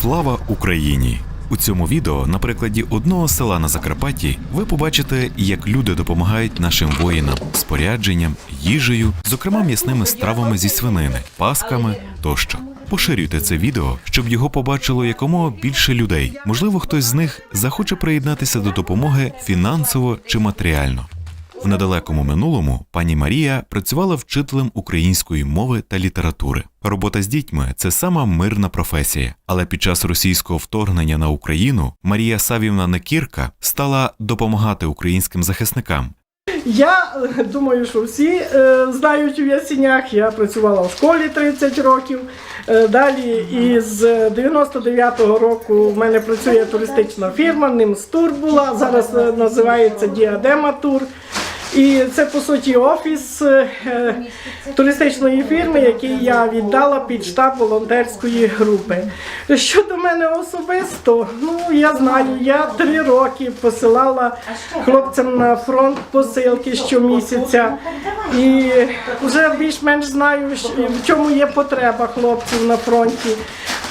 Слава Україні! У цьому відео на прикладі одного села на Закарпатті ви побачите, як люди допомагають нашим воїнам спорядженням, їжею, зокрема м'ясними стравами зі свинини, пасками тощо. Поширюйте це відео, щоб його побачило якомога більше людей. Можливо, хтось з них захоче приєднатися до допомоги фінансово чи матеріально. В недалекому минулому пані Марія працювала вчителем української мови та літератури. Робота з дітьми це сама мирна професія. Але під час російського вторгнення на Україну Марія Савівна Некірка стала допомагати українським захисникам. Я думаю, що всі е, знають у Ясінях. Я працювала в школі 30 років. Е, далі із 99-го року в мене працює туристична фірма, Нимс Тур була. Зараз е, називається Діадема Тур. І це по суті офіс е, е, туристичної фірми, який я віддала під штаб волонтерської групи. Щодо мене особисто, ну я знаю, я три роки посилала хлопцям на фронт посилки щомісяця. І вже більш-менш знаю, в чому є потреба хлопців на фронті.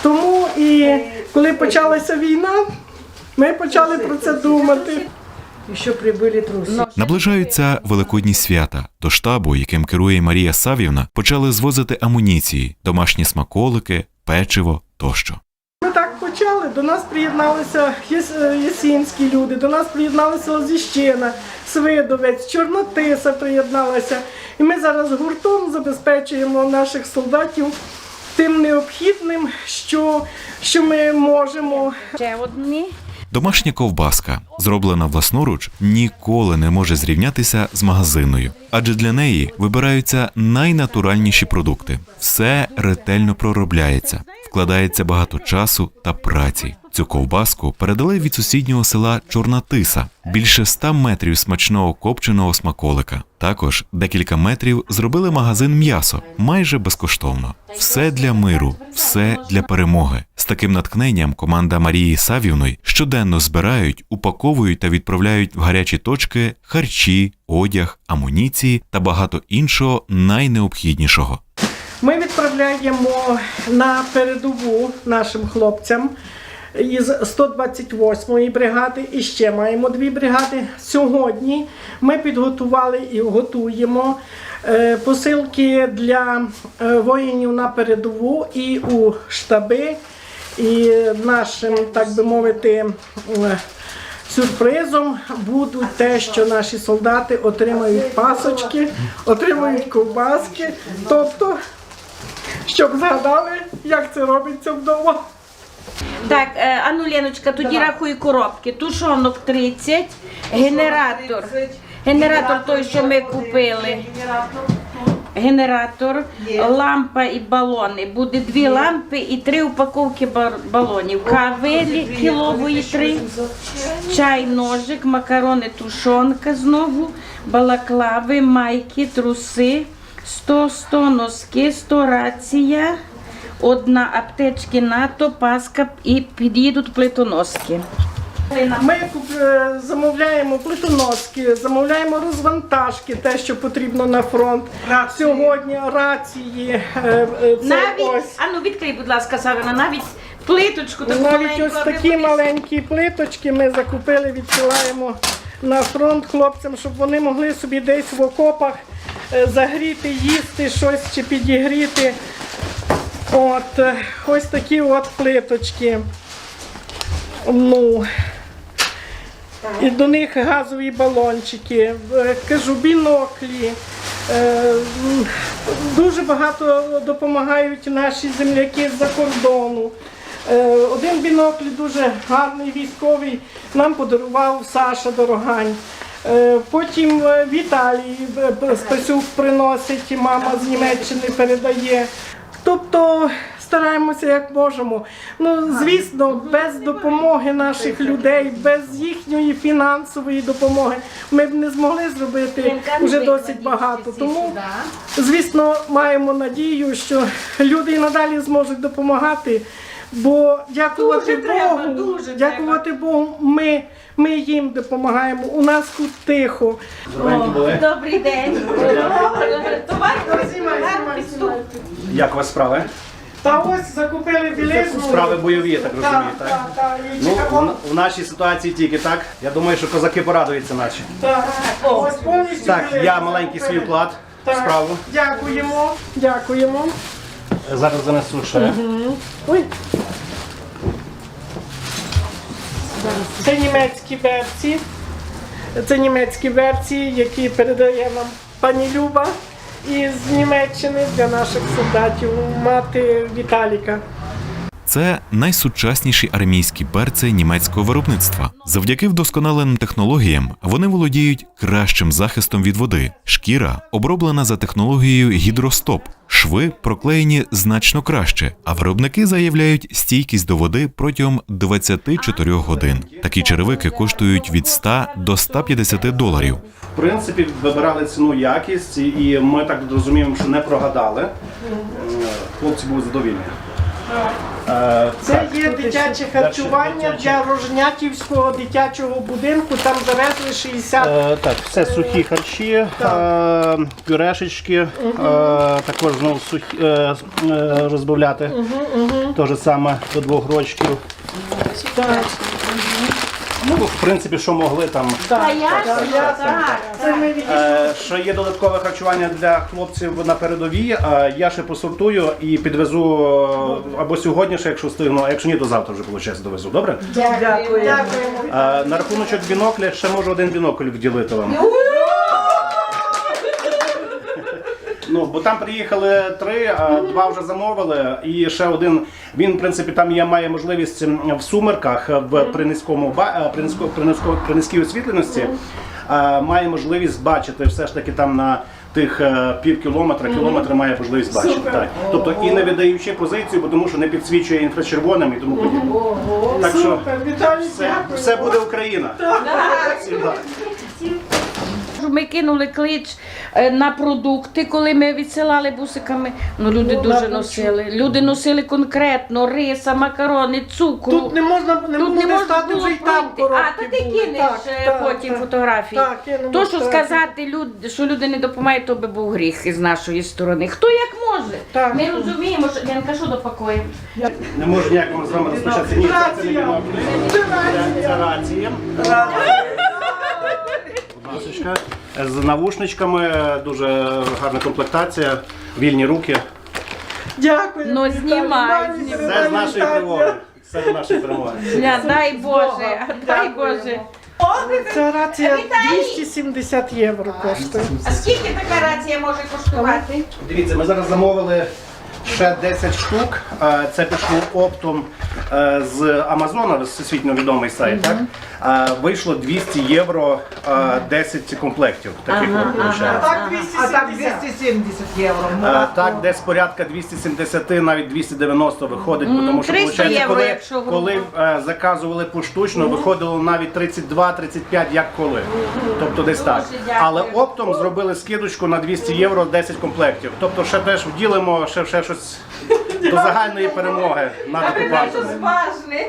Тому і коли почалася війна, ми почали про це думати. Еще прибыли трусы. Наближаються великодні свята. До штабу, яким керує Марія Савівна, почали звозити амуніції, домашні смаколики, печиво тощо. Ми так почали. До нас приєдналися яс- е, ясінські люди, до нас приєдналися Лозіщина, Свидовець, Чорнотиса приєдналася. І ми зараз гуртом забезпечуємо наших солдатів тим необхідним, що, що ми можемо. Ще одні. Домашня ковбаска, зроблена власноруч, ніколи не може зрівнятися з магазинною, адже для неї вибираються найнатуральніші продукти. Все ретельно проробляється, вкладається багато часу та праці. Цю ковбаску передали від сусіднього села Чорна Тиса, більше 100 метрів смачного копченого смаколика. Також декілька метрів зробили магазин м'ясо майже безкоштовно. Все для миру, все для перемоги. З таким натхненням команда Марії Савівної щоденно збирають, упаковують та відправляють в гарячі точки харчі, одяг, амуніції та багато іншого найнеобхіднішого. Ми відправляємо на передову нашим хлопцям із 128-ї бригади і ще маємо дві бригади. Сьогодні ми підготували і готуємо е, посилки для е, воїнів на передову і у штаби. І нашим, так би мовити, е, Сюрпризом будуть те, що наші солдати отримають пасочки, отримають ковбаски, тобто, щоб згадали, як це робиться вдома. Так, е, ану, Леночка, тоді рахуй коробки. Тушонок 30, генератор. Генератор той, що ми купили. Генератор, лампа і балони. Буде дві лампи і три упаковки бар- балонів. Кави лі- кілової три, чай, ножик, макарони, тушонка знову, балаклави, майки, труси, 100, 100 носки, 100 рація, одна аптечки НАТО, паска і під'їдуть плитоноски. Ми е, замовляємо плитоноски, замовляємо розвантажки, те, що потрібно на фронт. Сьогодні рації. е, е, Навіть, ось. ану відкрий, будь ласка, Савина, навіть плиточку таку Навіть маленьку, ось такі маленькі плиточки ми закупили, відсилаємо на фронт хлопцям, щоб вони могли собі десь в окопах загріти, їсти щось чи підігріти. От е, ось такі от плиточки. Ну. І до них газові балончики, е, кажу, біноклі. Е, Дуже багато допомагають наші земляки з-за кордону. Один бінокль дуже гарний військовий нам подарував Саша Дорогань. Потім в Італії е, Спасюк приносить, мама з Німеччини передає. Тобто стараємося як можемо. Ну, звісно, без допомоги наших людей, без їхньої фінансової допомоги ми б не змогли зробити вже досить багато. Тому, звісно, маємо надію, що люди і надалі зможуть допомагати. Бо дякувати Дуже треба, Богу, дуже дякувати Богу, ми, ми їм допомагаємо. У нас тут тихо. Добрий день. Знімай, знімай. Як у вас справи? Та ось закупили білизну. Справи бойові, я так розумію, так? Так, так, і Ну, чекаємо. в, в нашій ситуації тільки так. Я думаю, що козаки порадуються наші. Так, ось повністю Так, білизну я маленький свій закупили. вклад в Так, справу. Дякуємо, дякуємо. Зараз занесу ще. Ой. Це німецькі берці. Це німецькі версії, які передає нам пані Люба із Німеччини для наших солдатів, мати Віталіка. Це найсучасніші армійські берці німецького виробництва. Завдяки вдосконаленим технологіям вони володіють кращим захистом від води. Шкіра оброблена за технологією гідростоп. Шви проклеєні значно краще, а виробники заявляють стійкість до води протягом 24 годин. Такі черевики коштують від 100 до 150 доларів. В принципі, вибирали ціну якість, і ми так розуміємо, що не прогадали. Е, Хлопці були задовільні. Е, Це є дитяче харчування для Рожнятівського дитячого будинку. Там завезли 60 Е, так, все сухі харчі, е, пюрешечки, е, також знову сухі, е, е, розбавляти. Те ж саме до двох рочків. Так, Ну, в принципі, що могли там. Та ясно, ясно. так. це ми. Е, Що є додаткове харчування для хлопців на передовій. е, Я ще посортую і підвезу е, або сьогодні, ще, якщо встигну, а якщо ні, то завтра вже виходить, довезу. Добре? Дякуємо. Е, На рахуночок бінокля ще можу один бінокль вділити вам. Ну, бо там приїхали три, а два вже замовили, і ще один. Він, в принципі, там є, має можливість в сумерках в при низькому ба- е, при, низько, при, низько, при низькій освітленості. Має можливість бачити все ж таки там на тих е, пів кілометра, кілометра має можливість бачити. Так. Тобто і не видаючи позицію, бо тому що не підсвічує інфрачервоним і тому подібне. Так що Віталій, все, все буде Україна. Так. Ми кинули клич е, на продукти, коли ми відсилали бусиками. Ну люди Ну, дуже носили. Люди носили конкретно риса, макарони, цукру. Тут не можна не Тут буде не можна стати було вже й там. А, та ти були. кинеш Так, е, потім так. фотографії. Так, кинемо То, що фотографії. сказати, люд, що люди не допомагають, то би був гріх із нашої сторони. Хто як може? Так. Ми розуміємо, що Янка, що допакуємо? Не можу ніяк з вами розпочати. Ні, це, це не біноклі. Це, ласочка. З навушничками, дуже гарна комплектація, вільні руки. Дякую. Ну, знімай. Це з нашої перемоги. Це з нашої перемоги. Ля, дай Боже, дай Боже. Ця рація 270 євро коштує. А скільки така рація може коштувати? Дивіться, ми зараз замовили ще 10 штук. Е, Це пішло оптом з Амазона, всесвітньо відомий сайт. Так? Е, Вийшло 200 євро е, 10 комплектів. Таких Ага, от, виходить. Так, А так 270. 270 євро. Е, Так, десь порядка 270, навіть 290 виходить, бо тому що 300 виходить, євро, коли, якщо грубо. коли е, заказували поштучно, виходило навіть 32-35, як коли. Тобто десь так. Але оптом зробили скидочку на 200 євро 10 комплектів. Тобто ще теж вділимо ще, ще щось до загальної перемоги над окупантами.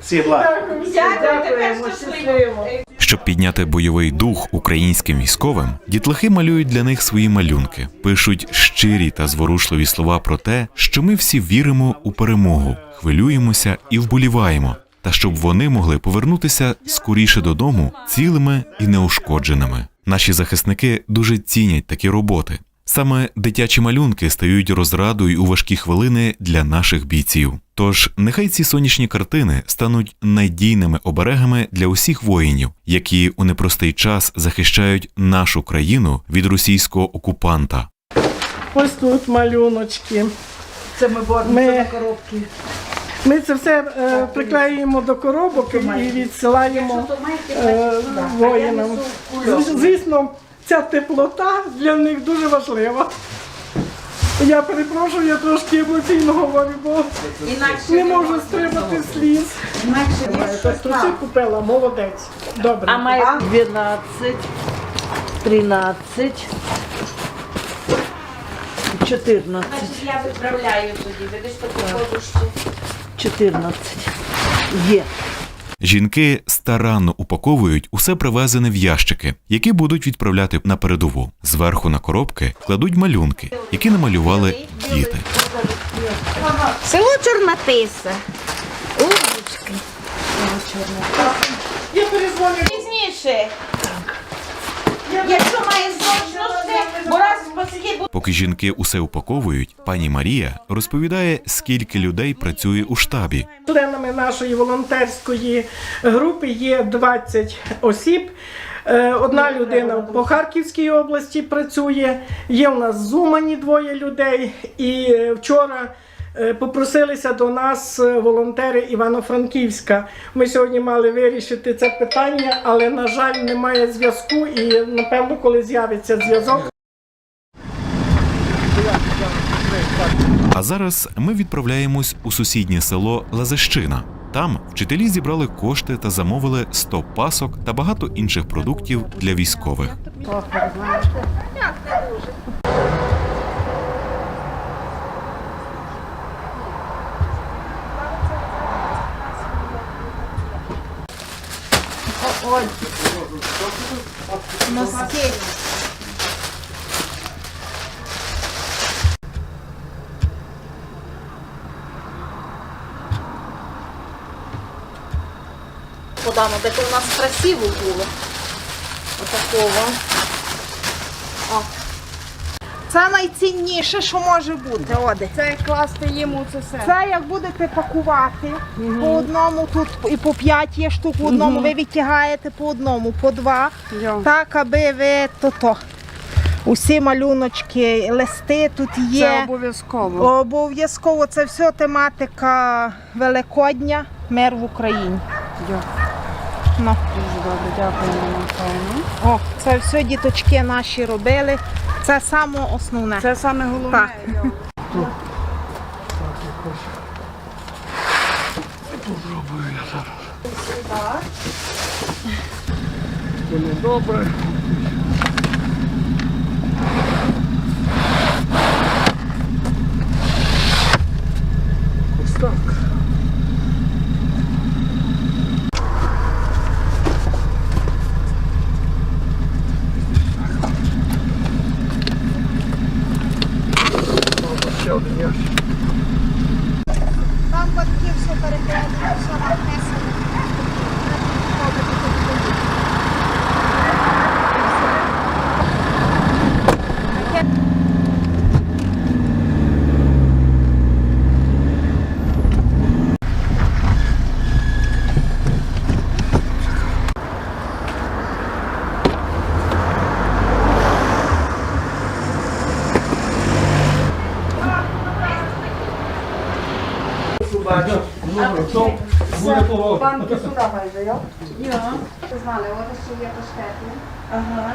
Всі благ. Дякую, тепер щасливо. Щоб підняти бойовий дух українським військовим, дітлахи малюють для них свої малюнки, пишуть щирі та зворушливі слова про те, що ми всі віримо у перемогу, хвилюємося і вболіваємо, та щоб вони могли повернутися скоріше додому цілими і неушкодженими. Наші захисники дуже цінять такі роботи. Саме дитячі малюнки стають розрадою у важкі хвилини для наших бійців. Тож нехай ці сонячні картини стануть надійними оберегами для усіх воїнів, які у непростий час захищають нашу країну від російського окупанта. Ось тут малюночки. Це ми боремося Ми- на коробки. Ми це все е, приклеюємо до коробок і відсилаємо е, воїнам. Звісно, ця теплота для них дуже важлива. Я перепрошую, я трошки емоційно говорю, бо Інакше не можу стримати сліз. Інакше Тобто ти купила, молодець. Добре. А має 12, 13, 14, Значить, я виправляю тоді. Видиш таку подушку. 14. Є. Жінки старанно упаковують усе привезене в ящики, які будуть відправляти на передову. Зверху на коробки кладуть малюнки, які намалювали діти. Село Чорнотиса. Умнички. Я перезвоню. Пізніше. Якщо має зручності, бо раз паски. Поки жінки усе упаковують, пані Марія розповідає, скільки людей працює у штабі. Членами нашої волонтерської групи є 20 осіб. Е, Одна людина по Харківській області працює. Є у нас Зумані двоє людей. І е, вчора попросилися до нас е, волонтери Івано-Франківська. Ми сьогодні мали вирішити це питання, але на жаль, немає зв'язку. І напевно, коли з'явиться зв'язок, А зараз ми відправляємось у сусіднє село Лазещина. Там вчителі зібрали кошти та замовили 100 пасок та багато інших продуктів для військових. Подано, де у нас красиво було. Отакого. Це найцінніше, що може бути. Оде. Це як класти їм у це все. Це як будете пакувати по одному, тут і по п'ять є штук в одному, ви відтягаєте по одному, по два. Йо. Так, аби ви то-то. Усі малюночки, листи тут є. Це обов'язково. Обов'язково це все тематика Великодня, мир в Україні. Йо. Ну. Дуже добре, дякуємо Наталю. О, це все діточки наші робили. Це саме основне. Це саме головне. Так. Там батьки все перекладено, все написано. Банки сюди майже, йо? Йо. Знали, от що є паштети. Ага.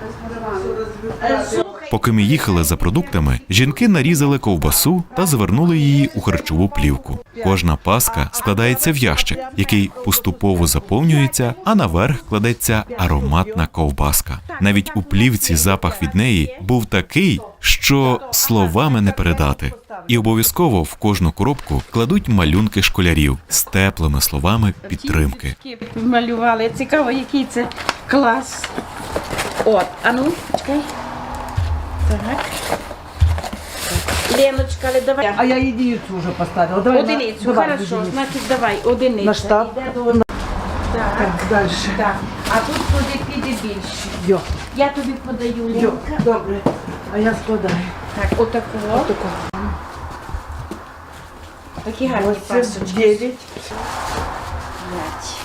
Без подавання. Поки ми їхали за продуктами, жінки нарізали ковбасу та завернули її у харчову плівку. Кожна паска складається в ящик, який поступово заповнюється, а наверх кладеться ароматна ковбаска. Навіть у плівці запах від неї був такий, що словами не передати. І обов'язково в кожну коробку кладуть малюнки школярів з теплими словами підтримки. малювали. Цікаво, який це клас. От, а ну, чекай. Так. Леночка, але давай. А я единицу уже поставила. Давай на- Одиницю, давай хорошо, единицу. значить давай, одиницю. На штаб? Іде до- Так, Так, дальше. так. А тут туди піде більше. Йо, Я тобі подаю йо, Ленка. добре. А я складаю. Так, отакого. Отако. Такі гарні Восемь, пасочки. девять. П'ять.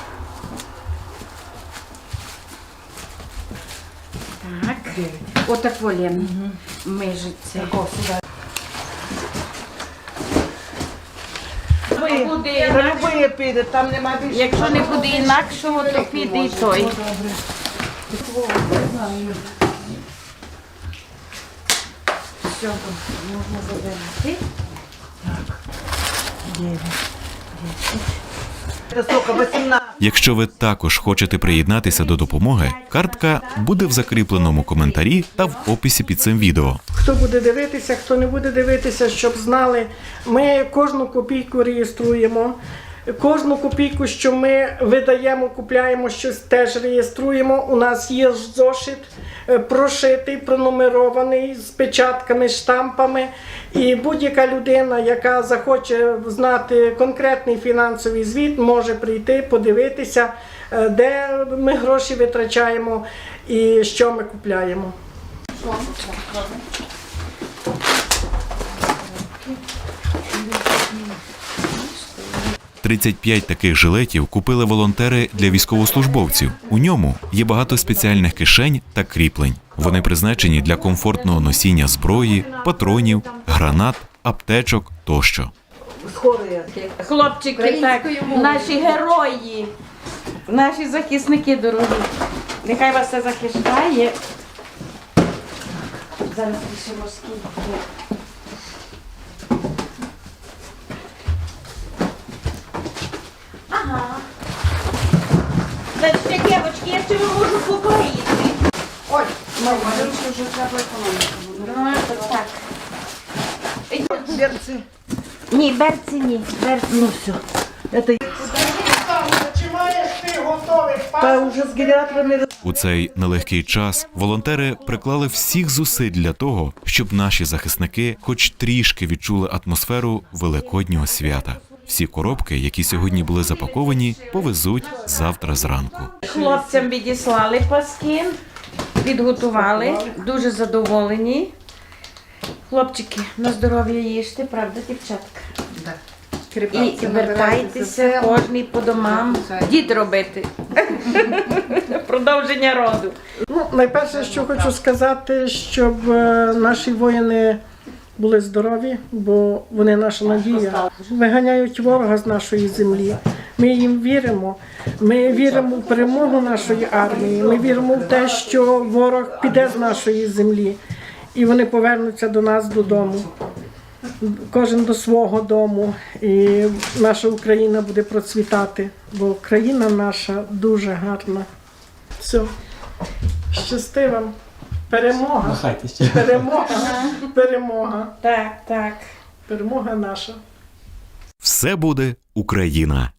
Так. Отак Лен. Мижиться. Любые піде, там нема більше. Якщо не буде інакшого, то піде і той. Все, можна забирати. Це сколько, 18. Якщо ви також хочете приєднатися до допомоги, картка буде в закріпленому коментарі та в описі під цим відео. хто буде дивитися, хто не буде дивитися, щоб знали, ми кожну копійку реєструємо. Кожну копійку, що ми видаємо, купляємо щось, теж реєструємо. У нас є зошит е, прошитий, пронумерований з печатками, штампами. І будь-яка людина, яка захоче знати конкретний фінансовий звіт, може прийти, подивитися, е, де ми гроші витрачаємо і що ми купляємо. 35 таких жилетів купили волонтери для військовослужбовців. У ньому є багато спеціальних кишень та кріплень. Вони призначені для комфортного носіння зброї, патронів, гранат, аптечок тощо. Хлопчики, так, наші герої, наші захисники дорогі. Нехай вас все захищає. Зараз пишемо скільки. Ага. Значить, дівчатки, я цього можу поговорити. Ой, мама, вже треба економіка. Ну, так. Берцы. Ні, берці ні, берці. Ну все. Это Чи маєш ти та генераторами У цей нелегкий час волонтери приклали всіх зусиль для того, щоб наші захисники хоч трішки відчули атмосферу великоднього свята. Всі коробки, які сьогодні були запаковані, повезуть завтра зранку. Хлопцям відіслали паски, підготували, дуже задоволені. Хлопчики, на здоров'я їжте, правда, дівчатка? І вертайтеся кожний по домам. Дід робити. Продовження роду. Ну, найперше, що хочу сказати, щоб е, наші воїни були здорові, бо вони наша надія. Виганяють ворога з нашої землі. Ми їм віримо. Ми віримо в перемогу нашої армії. Ми віримо в те, що ворог піде з нашої землі, і вони повернуться до нас додому. Кожен до свого дому, і наша Україна буде процвітати, бо країна наша дуже гарна. Все. Щасти вам. Перемога. Перемога. Перемога. Так, так. Перемога наша. Все буде Україна.